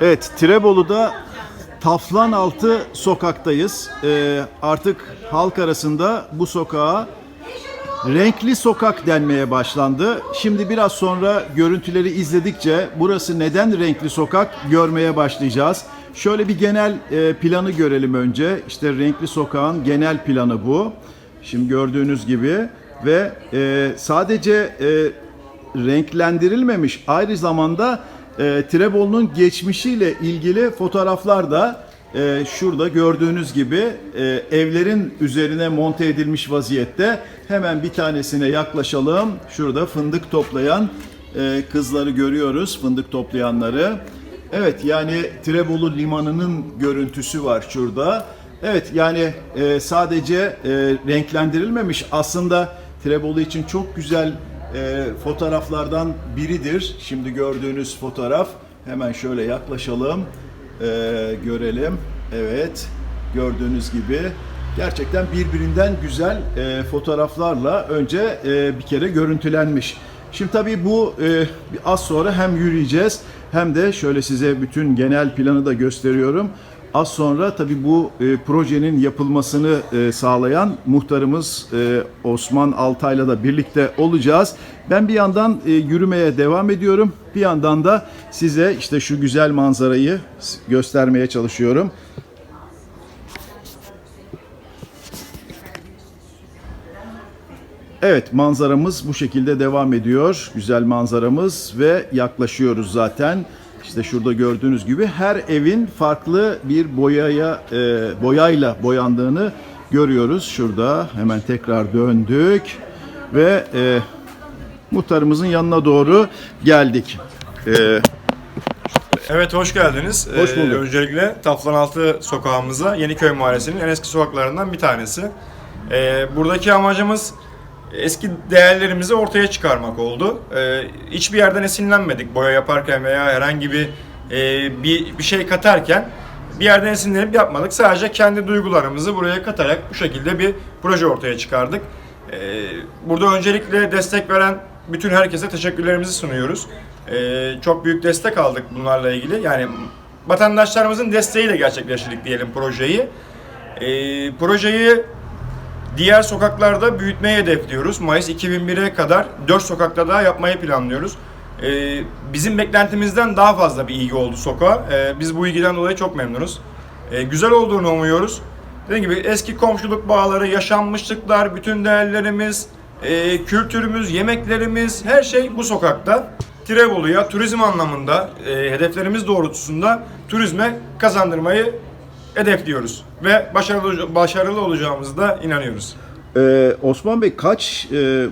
Evet, Tirebolu'da Taflanaltı sokaktayız. Ee, artık halk arasında bu sokağa renkli sokak denmeye başlandı. Şimdi biraz sonra görüntüleri izledikçe burası neden renkli sokak görmeye başlayacağız. Şöyle bir genel e, planı görelim önce. İşte renkli sokağın genel planı bu. Şimdi gördüğünüz gibi ve e, sadece e, renklendirilmemiş aynı zamanda e, Tirebolu'nun geçmişiyle ilgili fotoğraflar da e, şurada gördüğünüz gibi e, evlerin üzerine monte edilmiş vaziyette. Hemen bir tanesine yaklaşalım. Şurada fındık toplayan e, kızları görüyoruz, fındık toplayanları. Evet yani Tirebolu limanının görüntüsü var şurada. Evet yani e, sadece e, renklendirilmemiş aslında Tirebolu için çok güzel e, fotoğraflardan biridir. Şimdi gördüğünüz fotoğraf hemen şöyle yaklaşalım e, görelim. Evet gördüğünüz gibi gerçekten birbirinden güzel e, fotoğraflarla önce e, bir kere görüntülenmiş. Şimdi tabii bu e, az sonra hem yürüyeceğiz hem de şöyle size bütün genel planı da gösteriyorum. Az sonra tabii bu e, projenin yapılmasını e, sağlayan muhtarımız e, Osman Altay'la da birlikte olacağız. Ben bir yandan e, yürümeye devam ediyorum. Bir yandan da size işte şu güzel manzarayı göstermeye çalışıyorum. Evet manzaramız bu şekilde devam ediyor. Güzel manzaramız ve yaklaşıyoruz zaten. İşte şurada gördüğünüz gibi her evin farklı bir boyaya e, boyayla boyandığını görüyoruz. Şurada hemen tekrar döndük ve e, muhtarımızın yanına doğru geldik. E, Evet hoş geldiniz. Hoş Ee, bulduk. öncelikle Taflanaltı sokağımıza Yeniköy Mahallesi'nin en eski sokaklarından bir tanesi. Ee, buradaki amacımız eski değerlerimizi ortaya çıkarmak oldu. Ee, hiçbir yerden esinlenmedik boya yaparken veya herhangi bir e, bir, bir şey katarken bir yerden esinlenip yapmadık. Sadece kendi duygularımızı buraya katarak bu şekilde bir proje ortaya çıkardık. Ee, burada öncelikle destek veren bütün herkese teşekkürlerimizi sunuyoruz. Ee, çok büyük destek aldık bunlarla ilgili. Yani vatandaşlarımızın desteğiyle gerçekleştirdik diyelim projeyi. Ee, projeyi diğer sokaklarda büyütmeyi hedefliyoruz. Mayıs 2001'e kadar 4 sokakta daha yapmayı planlıyoruz. Ee, bizim beklentimizden daha fazla bir ilgi oldu sokağa. Ee, biz bu ilgiden dolayı çok memnunuz. Ee, güzel olduğunu umuyoruz. Dediğim gibi eski komşuluk bağları, yaşanmışlıklar, bütün değerlerimiz, e, kültürümüz, yemeklerimiz her şey bu sokakta. Tirebolu'ya turizm anlamında e, hedeflerimiz doğrultusunda turizme kazandırmayı hedefliyoruz ve başarılı başarılı olacağımıza da inanıyoruz. e, Osman Bey kaç e,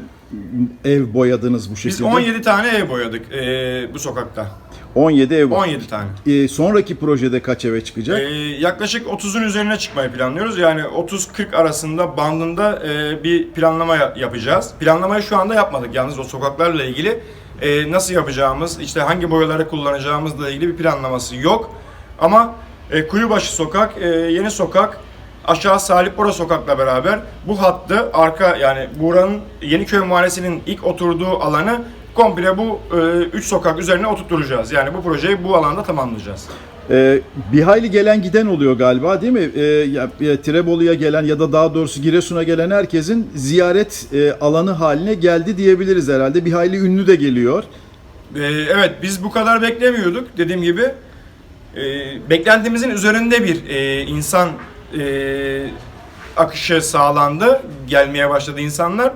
ev boyadınız bu şekilde? Biz 17 tane ev boyadık e, bu sokakta. 17 ev. 17 tane. E, sonraki projede kaç eve çıkacak? E, yaklaşık 30'un üzerine çıkmayı planlıyoruz. Yani 30-40 arasında bandında e, bir planlama ya- yapacağız. Planlamayı şu anda yapmadık yalnız o sokaklarla ilgili. E, nasıl yapacağımız, işte hangi boyaları kullanacağımızla ilgili bir planlaması yok. Ama e, Kuyubaşı Sokak, e, Yeni Sokak, aşağı Salih Bora Sokak'la beraber bu hattı arka yani buranın Yeniköy Mahallesi'nin ilk oturduğu alanı komple bu 3 sokak üzerine oturtturacağız. Yani bu projeyi bu alanda tamamlayacağız. Ee, bir hayli gelen giden oluyor galiba değil mi? Ee, ya, ya, Tirebolu'ya gelen ya da daha doğrusu Giresun'a gelen herkesin ziyaret e, alanı haline geldi diyebiliriz herhalde. Bir hayli ünlü de geliyor. Ee, evet biz bu kadar beklemiyorduk dediğim gibi. Ee, beklentimizin üzerinde bir e, insan e, akışı sağlandı. Gelmeye başladı insanlar.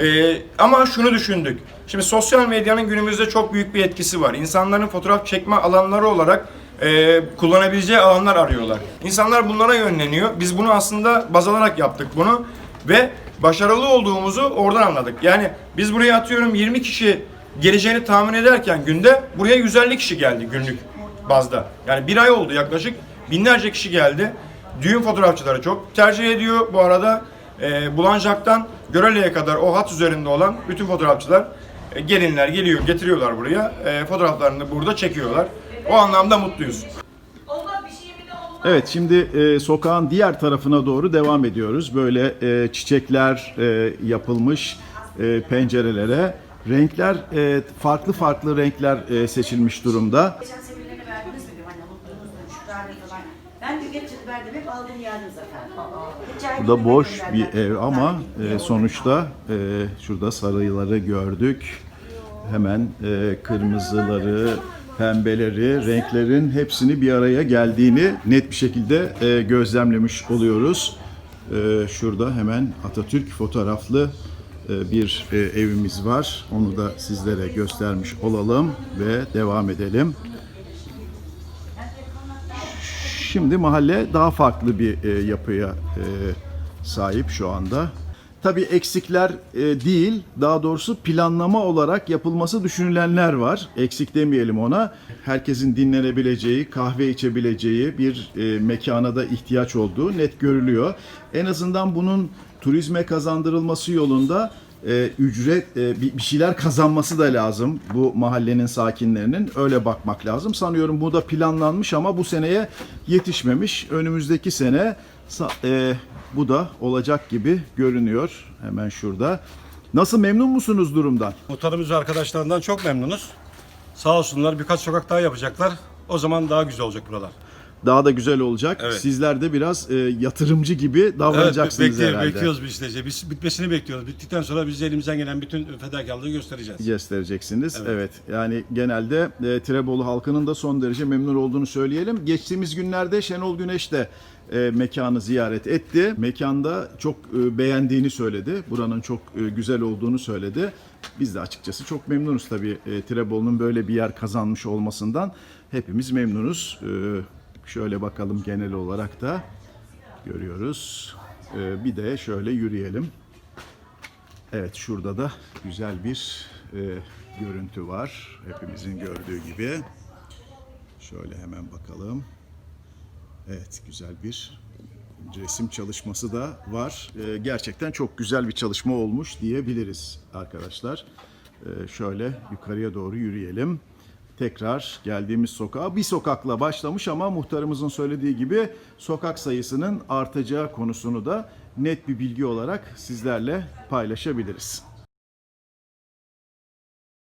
Ee, ama şunu düşündük. Şimdi sosyal medyanın günümüzde çok büyük bir etkisi var. İnsanların fotoğraf çekme alanları olarak e, kullanabileceği alanlar arıyorlar. İnsanlar bunlara yönleniyor. Biz bunu aslında baz alarak yaptık bunu ve başarılı olduğumuzu oradan anladık. Yani biz buraya atıyorum 20 kişi geleceğini tahmin ederken günde buraya 150 kişi geldi günlük bazda. Yani bir ay oldu yaklaşık binlerce kişi geldi. Düğün fotoğrafçıları çok tercih ediyor. Bu arada e, Bulancak'tan Görele'ye kadar o hat üzerinde olan bütün fotoğrafçılar e, gelinler geliyor getiriyorlar buraya. E, fotoğraflarını burada çekiyorlar. O anlamda mutluyuz. Evet şimdi e, sokağın diğer tarafına doğru devam ediyoruz. Böyle e, çiçekler e, yapılmış e, pencerelere. Renkler e, farklı farklı renkler e, seçilmiş durumda. Verdim hep aldım geldim zaten. Bu da boş bir ev ama e, sonuçta e, şurada sarıları gördük. Hemen e, kırmızıları, pembeleri, renklerin hepsini bir araya geldiğini net bir şekilde e, gözlemlemiş oluyoruz. E, şurada hemen Atatürk fotoğraflı e, bir e, evimiz var. Onu da sizlere göstermiş olalım ve devam edelim. Şimdi mahalle daha farklı bir e, yapıya e, sahip şu anda. Tabii eksikler e, değil, daha doğrusu planlama olarak yapılması düşünülenler var. Eksik demeyelim ona. Herkesin dinlenebileceği, kahve içebileceği bir e, mekana da ihtiyaç olduğu net görülüyor. En azından bunun turizme kazandırılması yolunda e, ücret e, bir şeyler kazanması da lazım bu mahallenin sakinlerinin öyle bakmak lazım. Sanıyorum bu da planlanmış ama bu seneye yetişmemiş. Önümüzdeki sene e, bu da olacak gibi görünüyor. Hemen şurada. Nasıl memnun musunuz durumdan? Muhtarımız arkadaşlarından çok memnunuz. Sağ olsunlar birkaç sokak daha yapacaklar. O zaman daha güzel olacak buralar. Daha da güzel olacak. Evet. Sizler de biraz e, yatırımcı gibi davranacaksınız bekliyor- herhalde. bekliyoruz biz işte. Biz bitmesini bekliyoruz. Bittikten sonra biz elimizden gelen bütün fedakarlığı göstereceğiz. göstereceksiniz. Evet. Evet. Yani genelde e, Tirebolu halkının da son derece memnun olduğunu söyleyelim. Geçtiğimiz günlerde Şenol Güneş de e, mekanı ziyaret etti. Mekanda çok e, beğendiğini söyledi. Buranın çok e, güzel olduğunu söyledi. Biz de açıkçası çok memnunuz tabii e, Tirebolu'nun böyle bir yer kazanmış olmasından. Hepimiz memnunuz. E, şöyle bakalım genel olarak da görüyoruz. E, bir de şöyle yürüyelim. Evet şurada da güzel bir e, görüntü var. Hepimizin gördüğü gibi. Şöyle hemen bakalım. Evet güzel bir resim çalışması da var. E, gerçekten çok güzel bir çalışma olmuş diyebiliriz arkadaşlar. E, şöyle yukarıya doğru yürüyelim. Tekrar geldiğimiz sokağa bir sokakla başlamış ama muhtarımızın söylediği gibi sokak sayısının artacağı konusunu da net bir bilgi olarak sizlerle paylaşabiliriz.